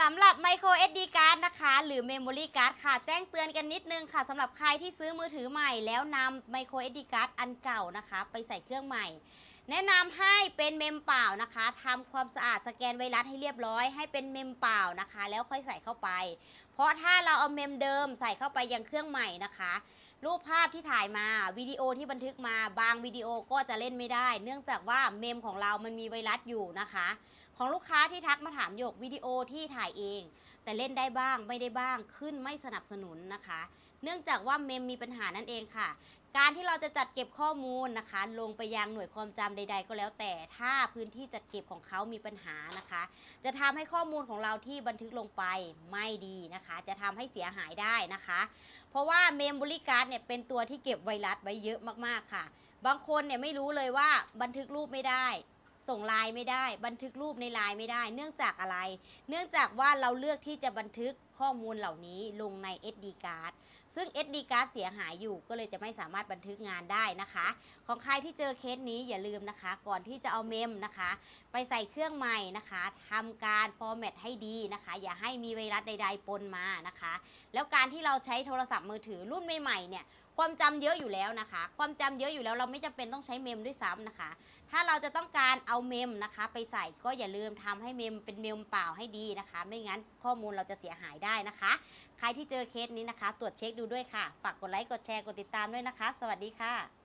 สำหรับ micro SD card นะคะ หรือ memory card ค่ะ แจ้งเตือนกันนิดนึงค่ะสำหรับใครที่ซื้อมือถือใหม่แล้วนำ micro SD card อันเก่านะคะ ไปใส่เครื่องใหม่ แนะนำให้เป็นเมมเปล่านะคะทำความสะอาดสแกนไวรัสให้เรียบร้อย ให้เป็นเมมเปล่านะคะ แล้วค่อยใส่เข้าไป เพราะถ้าเราเอาเมมเดิมใส่เข้าไปยังเครื่องใหม่นะคะ รูปภาพที่ถ่ายมาวิดีโอที่บันทึกมาบางวิดีโอก็จะเล่นไม่ได้ เนื่องจากว่าเมมของเรามันมีไวรัสอยู่นะคะ ของลูกค้าที่ทักมาถามโยกวิดีโอที่ถ่ายเอง แต่เล่นได้บ้างไม่ได้บ้างขึ้นไม่สนับสนุนนะคะ เนื่องจากว่าเมมมีปัญหานั่นเองค่ะ การที่เราจะจัดเก็บข้อมูลนะคะ ลงไปยังหน่วยความจำใด ๆ ก็แล้วแต่ถ้าพื้นที่จัดเก็บของเขามีปัญหานะคะ จะทำให้ข้อมูลของเราที่บันทึกลงไปไม่ดีนะคะ จะทำให้เสียหายได้นะคะ เพราะว่าเมมโมรี่การเนี่ยเป็นตัวที่เก็บไวรัสไว้เยอะมากๆค่ะ บางคนเนี่ยไม่รู้เลยว่าบันทึกรูปไม่ได้ ส่งไลน์ไม่ได้ บันทึกรูปในไลน์ไม่ได้ เนื่องจากอะไร เนื่องจากว่าเราเลือกที่จะบันทึก ข้อมูลเหล่านี้ลงใน SD card ซึ่ง SD card เสียหายอยู่ก็เลยจะไม่สามารถบันทึกงานได้นะคะ ของใครที่เจอเคสนี้อย่าลืมนะคะ ก่อนที่จะเอาเมมนะคะ ไปใส่เครื่องใหม่นะคะทำการฟอร์แมตให้ดีนะคะ อย่าให้มีไวรัสใด ๆ ปนมานะคะ แล้วการที่เราใช้โทรศัพท์มือถือรุ่นใหม่ๆเนี่ยความจำเยอะอยู่แล้วนะคะ ความจำเยอะอยู่แล้วเราไม่จำเป็นต้องใช้เมมด้วยซ้ำนะคะ ถ้าเราจะต้องการเอาเมมนะคะ ไปใส่ก็อย่าลืมทำให้เมมเป็นเมมเปล่าให้ดีนะคะ ไม่งั้นข้อมูลเราจะเสียหายได้ได้นะคะ ใครที่เจอเคสนี้นะคะ ตรวจเช็คดูด้วยค่ะ ฝากกดไลค์ กดแชร์ กดติดตามด้วยนะคะ สวัสดีค่ะ